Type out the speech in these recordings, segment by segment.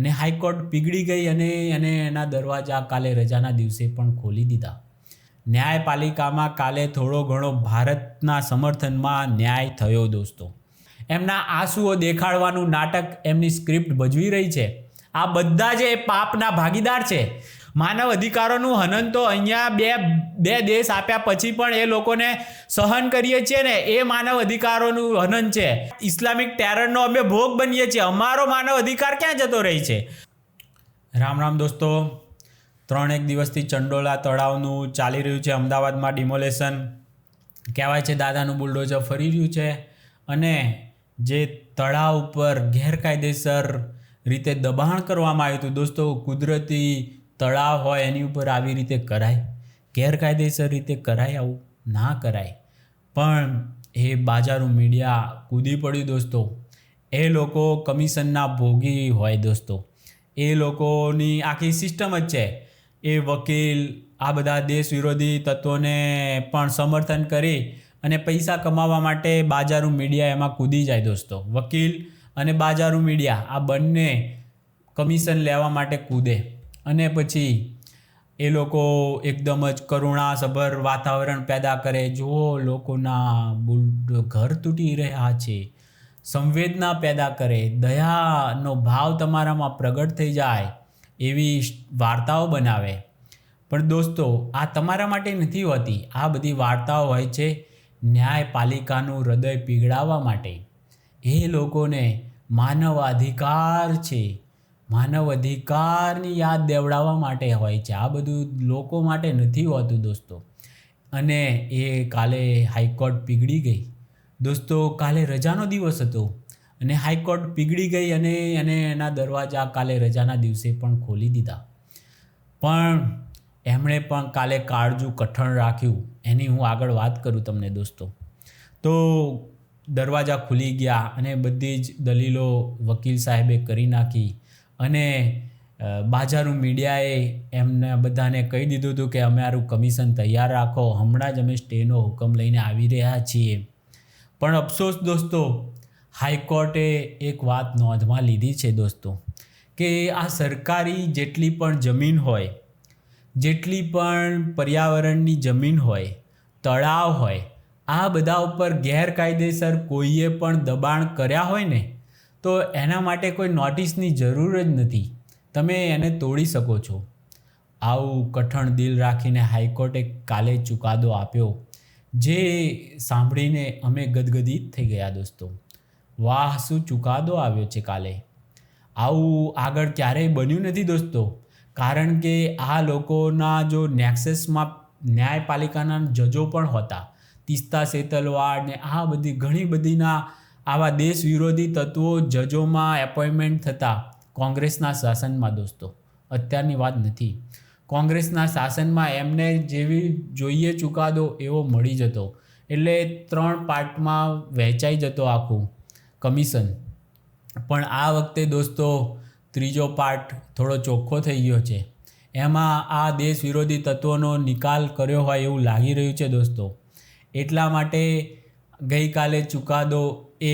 અને હાઈકોર્ટ પીગળી ગઈ અને એને એના દરવાજા કાલે રજાના દિવસે પણ ખોલી દીધા. ન્યાયપાલિકામાં કાલે થોડો ઘણો ભારતના સમર્થનમાં ન્યાય થયો દોસ્તો. એમના આંસુઓ દેખાડવાનું નાટક એમની સ્ક્રિપ્ટ ભજવી રહી છે. આ બધા જે પાપના ભાગીદાર છે માનવ અધિકારોનું હનન તો અહીંયા બે બે દેશ આપ્યા પછી પણ એ લોકોને સહન કરીએ છીએ ને, એ માનવ અધિકારોનું હનન છે. ઇસ્લામિક ટેરરનો અમે ભોગ બનીએ છીએ. અમારો માનવ અધિકાર ક્યાં જતો રહી છે? રામ રામ દોસ્તો. ત્રણેક દિવસથી ચંડોલા તળાવનું ચાલી રહ્યું છે અમદાવાદમાં ડિમોલેશન. કહેવાય છે દાદાનું બુલડોઝર ફરી રહ્યું છે અને જે તળાવ ઉપર ગેરકાયદેસર રીતે દબાણ કરવામાં આવ્યું હતું. દોસ્તો, કુદરતી તળાવ હોય એની ઉપર આવી રીતે કરાય, ગેરકાયદેસર રીતે કરાય આવું ના કરાય. પણ એ બાજારું મીડિયા કૂદી પડ્યું દોસ્તો. એ લોકો કમિશનના ભોગી હોય દોસ્તો. એ લોકોની આખી સિસ્ટમ જ છે. એ વકીલ આ બધા દેશ વિરોધી તત્વોને પણ સમર્થન કરી અને પૈસા કમાવા માટે બાજારું મીડિયા એમાં કૂદી જાય દોસ્તો. વકીલ અને બાજારું મીડિયા આ બંને કમિશન લેવા માટે કૂદે. અને પછી એ લોકો એકદમ જ કરુણાસભર વાતાવરણ પેદા કરે. જુઓ લોકોના બુલ, ઘર તૂટી રહ્યા છે. સંવેદના પેદા કરે. દયાનો ભાવ તમારામાં પ્રગટ થઈ જાય એવી વાર્તાઓ બનાવે. પણ દોસ્તો, આ તમારા માટે નથી હોતી. આ બધી વાર્તાઓ હોય છે ન્યાયપાલિકાનું હૃદય પીગળાવવા માટે. એ લોકોને માનવ અધિકાર છે. માનવ અધિકારની યાદ દેવડાવવા માટે હોય છે. આ બધું લોકો માટે નથી હોતું દોસ્તો. અને એ કાલે હાઈકોર્ટ પીગળી ગઈ. દોસ્તો, કાલે રજાનો દિવસ હતો. અને હાઈકોર્ટ પીગળી ગઈ અને અને એના દરવાજા કાલે રજાના દિવસે પણ ખોલી દીધા. પણ એમણે પણ કાલે કાળજું કઠણ રાખ્યું. એની હું આગળ વાત કરું તમને દોસ્તો. તો દરવાજા ખુલી ગયા અને બધી જ દલીલો વકીલ સાહેબે કરી નાખી. અને બાજારું મીડિયાએ એમને બધાને કહી દીધું હતું કે અમારું કમિશન તૈયાર રાખો. હમણાં જ અમે સ્ટેનો હુકમ લઈને આવી રહ્યા છીએ. પણ અફસોસ દોસ્તો, હાઈકોર્ટે એક વાત નોંધમાં લીધી છે દોસ્તો, કે આ સરકારી જેટલી પણ જમીન હોય, જેટલી પણ પર્યાવરણની જમીન હોય, તળાવ હોય, આ બધા ઉપર ગેરકાયદેસર કોઈએ પણ દબાણ કર્યા હોય ને તો એના માટે કોઈ નોટિસની જરૂર જ નથી. તમે એને તોડી શકો છો. આવું કઠણ દિલ રાખીને હાઈકોર્ટે કાલે ચુકાદો આપ્યો. જે સાંભળીને અમે ગદગદિત થઈ ગયા દોસ્તો. વાહ, શું ચુકાદો આવ્યો છે કાલે. આવું આગળ ક્યારેય બન્યું નથી દોસ્તો. કારણ કે આ લોકોના જો નેક્સેસમાં ન્યાયપાલિકાના જજો પણ હતા. તિસ્તા સેતલવાડ ને આ બધી ઘણી બધીના આવા દેશ વિરોધી તત્વો જજોમાં એપોઇન્ટમેન્ટ થતા કોંગ્રેસના શાસનમાં દોસ્તો, અત્યારની વાત નથી. કોંગ્રેસના શાસનમાં એમને જેવી જોઈએ ચુકાદો એવો મળી જતો. એટલે ત્રણ પાર્ટમાં વહેંચાઈ જતો આખું કમિશન. પણ આ વખતે દોસ્તો, ત્રીજો પાર્ટ થોડો ચોખ્ખો થઈ ગયો છે. એમાં આ દેશ વિરોધી તત્વોનો નિકાલ કર્યો હોય એવું લાગી રહ્યું છે દોસ્તો. એટલા માટે ગઈકાલે ચુકાદો એ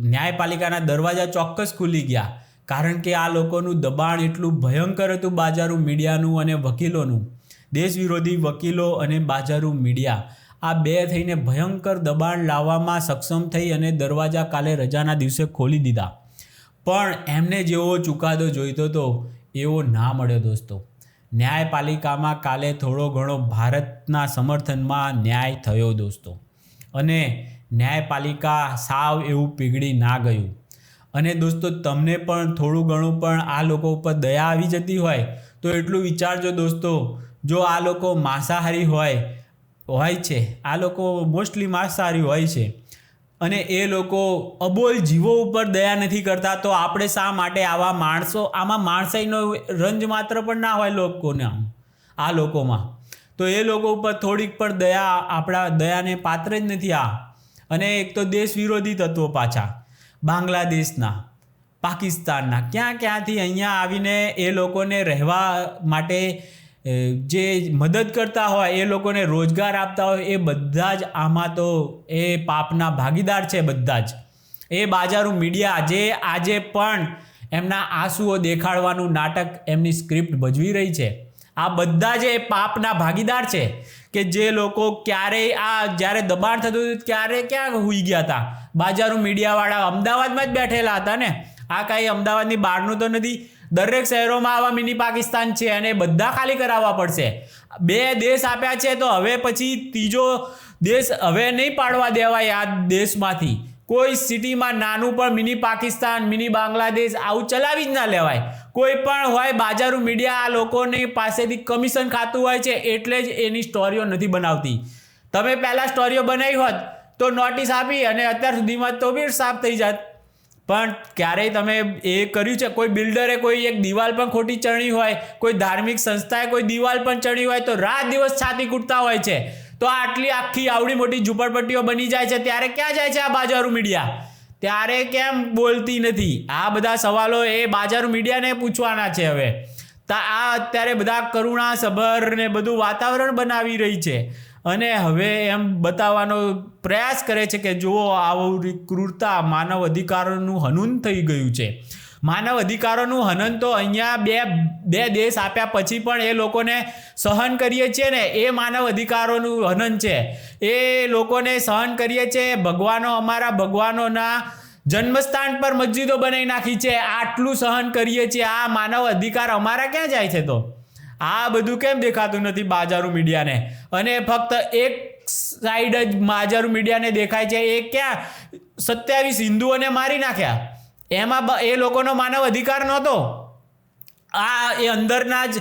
ન્યાયપાલિકાના દરવાજા ચોક્કસ ખુલી ગયા. કારણ કે આ લોકોનું દબાણ એટલું ભયંકર હતું બાજારું મીડિયાનું અને વકીલોનું. દેશ વિરોધી વકીલો અને બાજારું મીડિયા. આ બે થઈને ભયંકર દબાણ લાવવામાં સક્ષમ થઈ અને દરવાજા કાલે રજાના દિવસે ખોલી દીધા. પણ એમને જેવો ચુકાદો જોઈતો હતો એવો ના મળ્યો દોસ્તો. ન્યાયપાલિકામાં કાલે થોડો ઘણો ભારતના સમર્થનમાં ન્યાય થયો દોસ્તો. અને ન્યાયપાલિકા સાવ એવું પીગળી ના ગયું. અને દોસ્તો, તમને પણ થોડું ઘણું પણ આ લોકો ઉપર દયા આવી જતી હોય, તો એટલું વિચારજો દોસ્તો, જો આ લોકો માંસાહારી હોય હોય છે, આ લોકો મોસ્ટલી માંસાહારી હોય છે, અને એ લોકો અબોલ જીવો ઉપર દયા નથી કરતા, તો આપણે શા માટે આવા માણસો, આમાં માણસાઈનો રંજ માત્ર પણ ના હોય લોકોને આમ, આ લોકોમાં. તો એ લોકો ઉપર થોડીક પણ દયા આપણા દયાને પાત્ર જ નથી આ. અને એક તો દેશ વિરોધી તત્વો પાછા. બાંગ્લાદેશના, પાકિસ્તાનના. ક્યાં ક્યાંથી અહીંયા આવીને એ લોકોને રહેવા માટે જે મદદ કરતા હોય, એ લોકોને રોજગાર આપતા હોય, એ બધા જ આમાં તો એ પાપના ભાગીદાર છે બધા જ. એ બાજારું મીડિયા જે આજે પણ એમના આંસુઓ દેખાડવાનું નાટક એમની સ્ક્રિપ્ટ ભજવી રહી છે. આ બધા જ એ પાપના ભાગીદાર છે. કે જે લોકો ક્યારેય આ જ્યારે દબાણ થતું હતું ક્યારે ક્યાં હુઈ ગયા હતા બાજારું મીડિયાવાળા અમદાવાદમાં જ બેઠેલા હતા ને? આ કાંઈ અમદાવાદની બહારનું તો નથી. દરેક શહેરોમાં આવા મિની પાકિસ્તાન છે અને બધા ખાલી કરાવવા પડશે. બે દેશ આપ્યા છે તો હવે પછી ત્રીજો દેશ હવે નહીં પાડવા દેવાય આ દેશમાંથી. કોઈ સિટીમાં નાનું પણ મિની પાકિસ્તાન, મિની બાંગ્લાદેશ આવું ચલાવી જ ના લેવાય. કોઈ પણ હોય, બાજારું મીડિયા આ લોકોની પાસેથી કમિશન ખાતું હોય છે, એટલે જ એની સ્ટોરીઓ નથી બનાવતી. તમે પહેલાં સ્ટોરીઓ બનાવી હોત, તો નોટિસ આપી અને અત્યાર સુધીમાં તો બી સાફ થઈ જાત. પણ ક્યારેય તમે એ કર્યું છે, કોઈ બિલ્ડરે કોઈ એક દિવાલ પણ ખોટી ચણી હોય, કોઈ ધાર્મિક સંસ્થાએ કોઈ દિવાલ પણ ચણી હોય, તો રાત દિવસ છાતી કૂટતા હોય છે. તો આટલી આખી આવડી મોટી ઝૂંપડપટ્ટીઓ બની જાય છે, ત્યારે ક્યાં જાય છે આ બાજારું મીડિયા ત્યારે કેમ બોલતી નથી? આ બધા સવાલો એ બાજાર મીડિયાને પૂછવાના છે હવે. આ અત્યારે બધા કરુણા સભર ને બધું વાતાવરણ બનાવી રહી છે. અને હવે એમ બતાવવાનો પ્રયાસ કરે છે કે જુઓ, આવું ક્રૂરતા માનવ અધિકારોનું હનુન થઈ ગયું છે. માનવ અધિકારોનું હનન તો અહીંયા બે બે દેશ આપ્યા પછી પણ એ લોકોને સહન કરીએ છીએ ને, એ માનવ અધિકારોનું હનન છે. એ લોકોને સહન કરીએ છીએ, ભગવાનો અમારા ભગવાનોના જન્મસ્થાન પર મસ્જિદો બનાવી નાખી છે, આટલું સહન કરીએ છીએ. આ માનવ અધિકાર અમારા ક્યાં જાય છે તો? આ બધું કેમ દેખાતું નથી બાજારું મીડિયાને? અને ફક્ત એક સાઈડ જ બાજારું મીડિયાને દેખાય છે, એ ક્યાં? સત્યાવીસ હિન્દુઓને મારી નાખ્યા. એમાં એ લોકોનો માનવ અધિકાર નહોતો. આ એ અંદરના જ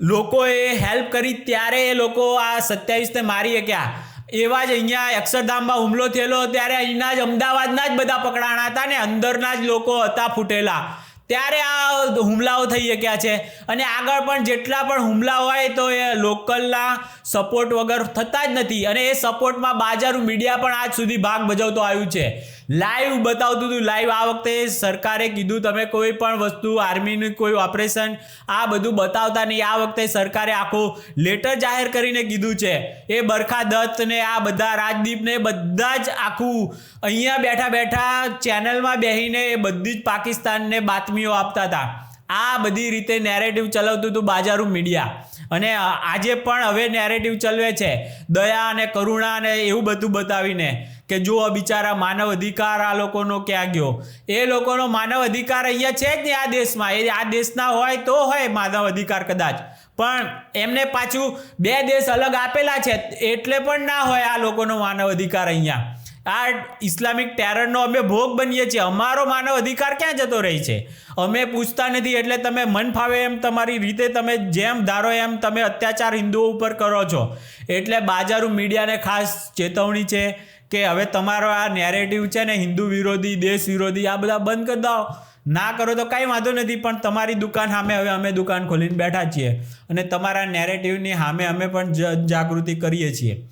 લોકોએ હેલ્પ કરી ત્યારે એ લોકો આ સત્યાવીસને મારી શક્યા. એવા જ અહીંયા અક્ષરધામમાં હુમલો થયેલો ત્યારે અહીંના જ અમદાવાદના જ બધા પકડાણા હતા ને અંદરના જ લોકો હતા ફૂટેલા. ત્યારે આ હુમલાઓ થઈ શક્યા છે. અને આગળ પણ જેટલા પણ હુમલા હોય તો એ લોકલના સપોર્ટ વગર થતા જ નથી. અને એ સપોર્ટમાં બાજારું મીડિયા પણ આજ સુધી ભાગ ભજવતો આવ્યું છે. લાઈવ બતાવતું હતું. લાઈવ આ વખતે સરકારે કીધું, તમે કોઈ પણ વસ્તુ આર્મીનું કોઈ ઓપરેશન આ બધું બતાવતા નહીં. આ વખતે સરકારે આખો લેટર જાહેર કરીને કીધું છે. એ બરખા દત્તને આ બધા રાજદીપને બધા જ આખું અહીંયા બેઠા બેઠા ચેનલમાં બેસીને એ બધી જ પાકિસ્તાનને બાતમીઓ આપતા હતા. આ બધી રીતે નેરેટિવ ચલાવતું હતું બાજારું મીડિયા અને આજે પણ હવે નેરેટિવ ચલવે છે. દયા અને કરુણા અને એવું બધું બતાવીને. કે જો આ બિચારા માનવ અધિકાર આ લોકોનો ક્યાં ગયો? એ લોકોનો માનવ અધિકાર અહીંયા છે જ ને આ દેશમાં. એ આ દેશના હોય તો હોય માનવ અધિકાર કદાચ. પણ એમને પાછું બે દેશ અલગ આપેલા છે એટલે પણ ના હોય આ લોકોનો માનવ અધિકાર અહીંયા. આ ઇસ્લામિક ટેરરનો અમે ભોગ બનીએ છીએ. અમારો માનવ અધિકાર ક્યાં જતો રહે છે? અમે પૂછતા નથી એટલે તમે મન ફાવે એમ તમારી રીતે તમે જેમ ધારો એમ તમે અત્યાચાર હિન્દુઓ ઉપર કરો છો. એટલે બાજારું મીડિયાને ખાસ ચેતવણી છે. કે હવે તમારો આ નેરેટિવ છે ને હિન્દુ વિરોધી, દેશ વિરોધી, આ બધા બંધ કરી દો. ના કરો તો કાંઈ વાંધો નથી, પણ તમારી દુકાન સામે હવે અમે દુકાન ખોલીને બેઠા છીએ. અને તમારા નેરેટિવની સામે અમે પણ જાગૃતિ કરીએ છીએ.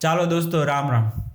ચાલો દોસ્તો, રામ રામ.